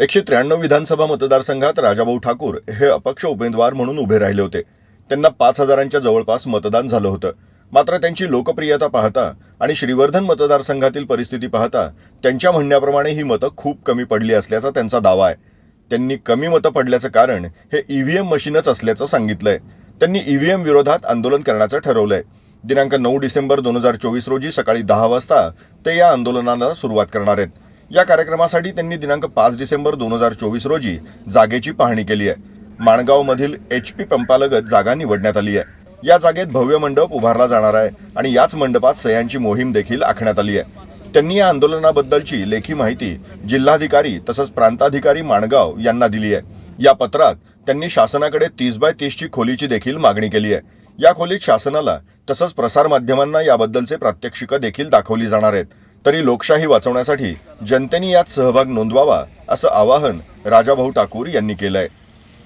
एकशे त्र्याण्णव विधानसभा मतदारसंघात राजाभाऊ ठाकूर हे अपक्ष उमेदवार म्हणून उभे राहिले होते. त्यांना पाच हजारांच्या जवळपास मतदान झालं होतं. मात्र त्यांची लोकप्रियता पाहता आणि श्रीवर्धन मतदारसंघातील परिस्थिती पाहता त्यांच्या म्हणण्याप्रमाणे ही मतं खूप कमी पडली असल्याचा त्यांचा दावा आहे. त्यांनी कमी मतं पडल्याचं कारण हे ईव्हीएम मशीनच असल्याचं सांगितलंय. त्यांनी ईव्हीएम विरोधात आंदोलन करण्याचं ठरवलंय. दिनांक नऊ डिसेंबर दोन हजार चोवीस रोजी सकाळी दहा वाजता ते या आंदोलनाला सुरुवात करणार आहेत. या कार्यक्रमासाठी त्यांनी दिनांक पाच डिसेंबर दोन हजार चोवीस रोजी जागेची पाहणी केली आहे. माणगावमधील एच पी पंपालगत जागा निवडण्यात आली आहे. या जागेत भव्य मंडप उभारला जाणार आहे आणि याच मंडपात सह्यांची मोहीम देखील आखण्यात आली आहे. त्यांनी या आंदोलनाबद्दलची लेखी माहिती जिल्हाधिकारी तसंच प्रांताधिकारी माणगाव यांना दिली आहे. या पत्रात त्यांनी शासनाकडे तीस बाय तीसची खोलीची देखील मागणी केली आहे. या खोलीत शासनाला तसंच प्रसारमाध्यमांना याबद्दलचे प्रात्यक्षिकं देखील दाखवली जाणार आहेत. तरी लोकशाही वाचवण्यासाठी जनतेने यात सहभाग नोंदवावा असं आवाहन राजाभाऊ ठाकूर यांनी केलंय.